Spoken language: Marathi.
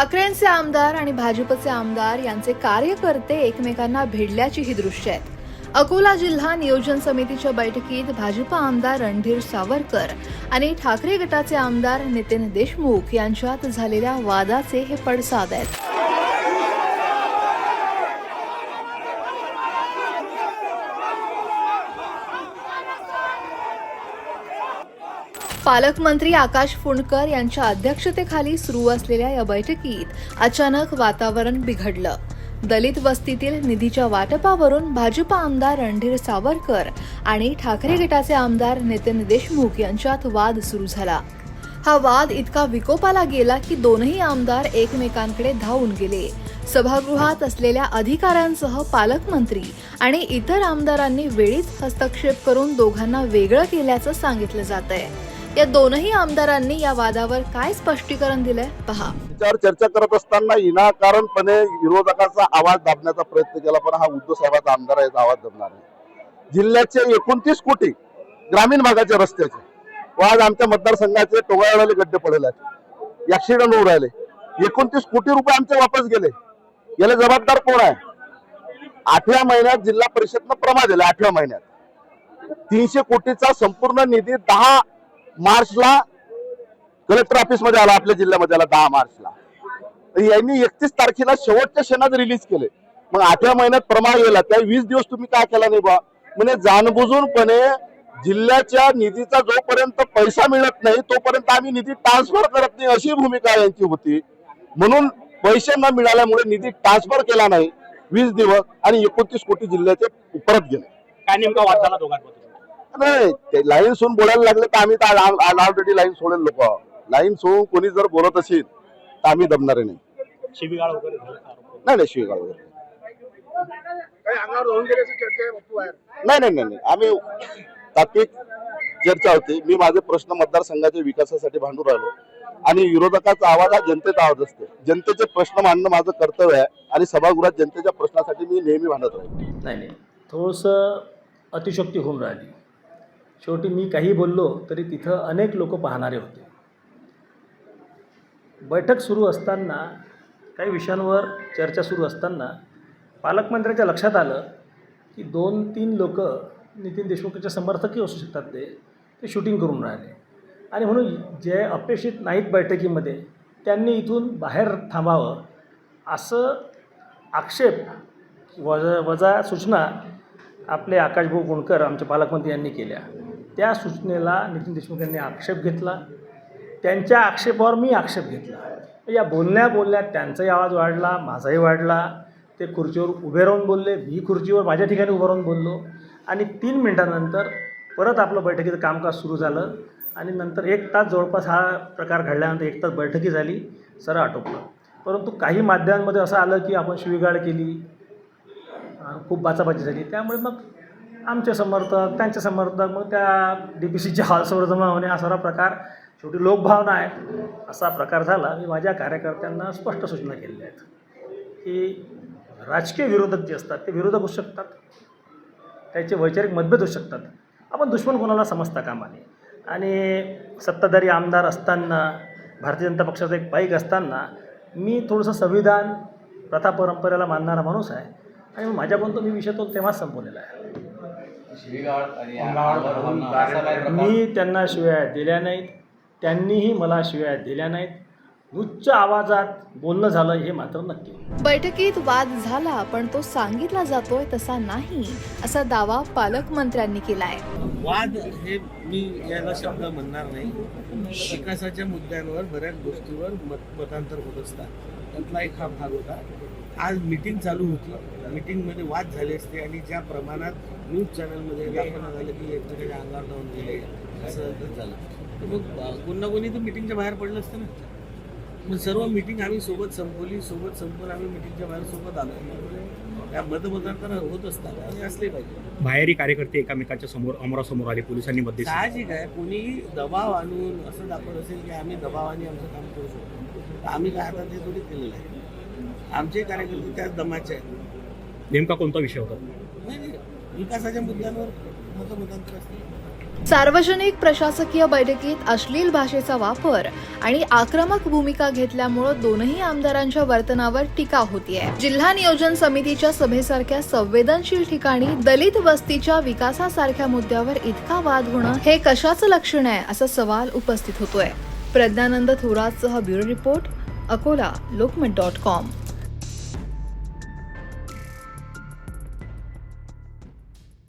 ठाकरेंचे आमदार आणि भाजपचे आमदार यांचे कार्यकर्ते एकमेकांना भिडल्याची ही दृश्य आहेत. अकोला जिल्हा नियोजन समितीच्या बैठकीत भाजप आमदार रणधीर सावरकर आणि ठाकरे गटाचे आमदार नितीन देशमुख यांच्यात झालेल्या वादाचे हे पडसाद आहेत. पालकमंत्री आकाश फुंडकर यांच्या अध्यक्षतेखाली सुरू असलेल्या या बैठकीत अचानक वातावरण बिघडलं. दलित वस्तीतील निधीच्या वाटपावरून भाजप आमदार रणधीर सावरकर आणि ठाकरे गटाचे आमदार नितीन देशमुख यांच्यात वाद सुरू झाला. हा वाद इतका विकोपाला गेला की दोनही आमदार एकमेकांकडे धावून गेले. सभागृहात असलेल्या अधिकाऱ्यांसह पालकमंत्री आणि इतर आमदारांनी वेळीच हस्तक्षेप करून दोघांना वेगळं केल्याचं सांगितलं जात आहे या दोनही आमदारांनी या वादावर काय स्पष्टीकरण दिलंय? पहा. चर्चा करत असताना विनाकारणपणे विरोधकाचा आवाज दाबण्याचा प्रयत्न केला पण हा उद्धव साहेबाचा आमदार आहे आवाज दाबणार जिल्ह्याचे एकोणतीस कोटी ग्रामीण भागाचे रस्त्याचे व आज आमच्या मतदारसंघाचे टोगाळवाले गड्डे पडले आहेत. ऍक्सिडेंट होऊ राहिले. एकोणतीस कोटी रुपये आमचे वापस गेले. याला जबाबदार कोण आहे? आठव्या महिन्यात जिल्हा परिषदनं प्रमा दिला आठव्या महिन्यात. तीनशे कोटीचा संपूर्ण निधी दहा मार्चला कलेक्टर ऑफिसमध्ये आला आपल्या जिल्ह्यामध्ये आला दहा मार्चला. तर यांनी एकतीस तारखेला शेवटच्या क्षणात रिलीज केले. मग आठव्या महिन्यात प्रमाण गेला त्या वीस दिवस तुम्ही काय केला नाही बा म्हणजे जाणबुजूनपणे जिल्ह्याच्या निधीचा जोपर्यंत पैसा मिळत नाही तोपर्यंत आम्ही निधी ट्रान्सफर करत नाही अशी भूमिका यांची होती. म्हणून पैसे न मिळाल्यामुळे निधी ट्रान्सफर केला नाही. वीस दिवस आणि एकोणतीस कोटी जिल्ह्याचे परत गेले. काय नेमका वाचायला दोघांमध्ये? नाही लाईन सोडून बोलायला लागले तर आम्ही ऑलरेडी लाईन सोडेल लोक. लाईन सोडून कोणी जर बोलत असेल तर आम्ही दबणारे नाही. शिबिगाळ वगैरे? नाही नाही शिवगाळ वगैरे नाही. नाही नाही नाही. आम्ही तात्विक चर्चा होती. मी माझे प्रश्न मतदारसंघाच्या विकासासाठी भांडून राहिलो. आणि विरोधकाचा आवाज हा जनतेचा आवाज असते. जनतेचे प्रश्न मांडणं माझं कर्तव्य आहे. आणि सभागृहात जनतेच्या प्रश्नासाठी मी नेहमी भांडत राहील. नाही नाही. थोडंसं अतिशोक्ती होऊन राहिली. शेवटी मी काही बोललो तरी तिथं अनेक लोक पाहणारे होते. बैठक सुरू असताना काही विषयांवर चर्चा सुरू असताना पालकमंत्र्याच्या लक्षात आलं की दोन तीन लोक नितीन देशमुखचे समर्थकही असू शकतात ते. ते शूटिंग करून राहिले. आणि म्हणून जे अपेक्षित नाहीत बैठकीमध्ये त्यांनी इथून बाहेर थांबावं असं आक्षेप वजा वजा सूचना आपले आकाशभाऊ गुणकर आमचे पालकमंत्री यांनी केल्या. त्या सूचनेला नितीन देशमुख यांनी आक्षेप घेतला. त्यांच्या आक्षेपावर मी आक्षेप घेतला. या बोलण्या बोलण्यात त्यांचाही आवाज वाढला माझाही वाढला. ते खुर्चीवर उभे राहून बोलले मी खुर्चीवर माझ्या ठिकाणी उभं राहून बोललो. आणि तीन मिनिटानंतर परत आपलं बैठकीचं कामकाज सुरू झालं. आणि नंतर एक तास जवळपास हा प्रकार घडल्यानंतर एक तास बैठकी झाली सर आटोपलं. परंतु काही माध्यमांमध्ये असं आलं की आपण शिवीगाळ केली खूप बाचाबाची झाली. त्यामुळे मग आमचे समर्थक त्यांचे समर्थक मग त्या डी पी सीच्या हॉलसमोर जमा होणे हा प्रकार शेवटी लोकभावना आहेत. असा प्रकार झाला. मी माझ्या कार्यकर्त्यांना स्पष्ट सूचना केलेल्या आहेत की राजकीय विरोधक जे असतात ते विरोधक होऊ शकतात. त्याचे वैचारिक मतभेद होऊ शकतात. आपण दुश्मन कोणाला समजता कामा नये. आणि सत्ताधारी आमदार असताना भारतीय जनता पक्षाचा एक पाईक असताना मी थोडंसं संविधान प्रथा परंपरेला मानणारा माणूस आहे. आणि माझ्यापर्यंत मी विषय तो तेव्हाच संपवलेला आहे. मी त्यांना शिव्या दिल्या नाहीत. त्यांनीही मला शिव्या दिल्या नाहीत. उच्च आवाजात बोलणं झालं हे मात्र नक्की. बैठकीत वाद झाला पण तो सांगितला जातोय तसा नाही असा दावा पालकमंत्र्यांनी केलाय. वाद हे मी याला शब्द म्हणणार नाही. विकासाच्या मुद्द्यांवर बऱ्याच गोष्टीवर मत मतांतर होत असतात. त्यातला एक हा भाग होता. आज मीटिंग चालू होती. मीटिंगमध्ये वाद झाले असते आणि ज्या प्रमाणात न्यूज चॅनलमध्ये दाखवण्यात आलं की एकमेकाच्या अंगावर जाऊन गेले असं झालं. तर मग कोण ना कोणी तर मीटिंगच्या बाहेर पडलं असतं ना. मग सर्व मीटिंग आम्ही सोबत संपवली सोबत संपवून आम्ही मीटिंगच्या बाहेर सोबत आलो. त्या मतमतांतर होत असतात आणि असले पाहिजे. बाहेरी कार्यकर्ते एकामेकांच्या समोर अमरासमोर आले पोलिसांनी मध्ये साहजिक आहे कोणी दबाव आणून असं दाखवत असेल की आम्ही दबावाने आमचं काम करू शकतो. तर आम्ही काय आता ते थोडी केलेलं आहे. आमचे कार्यकर्ते त्याच दमाचे आहेत. नेमका कोणता विषय होता? विकासाच्या मुद्द्यांवर मतमतांतर असते. सार्वजनिक प्रशासकीय बैठकीत अश्लील भाषेचा वापर आणि आक्रमक भूमिका घेतल्यामुळं दोनही आमदारांच्या वर्तनावर टीका होतीये. जिल्हा नियोजन समितीच्या सभेसारख्या संवेदनशील ठिकाणी दलित वस्तीच्या विकासासारख्या मुद्द्यावर इतका वाद होणं हे कशाचं लक्षण आहे असा सवाल उपस्थित होतोय. Pragyanand थोरातसह bureau report Akola Lokmat dot com.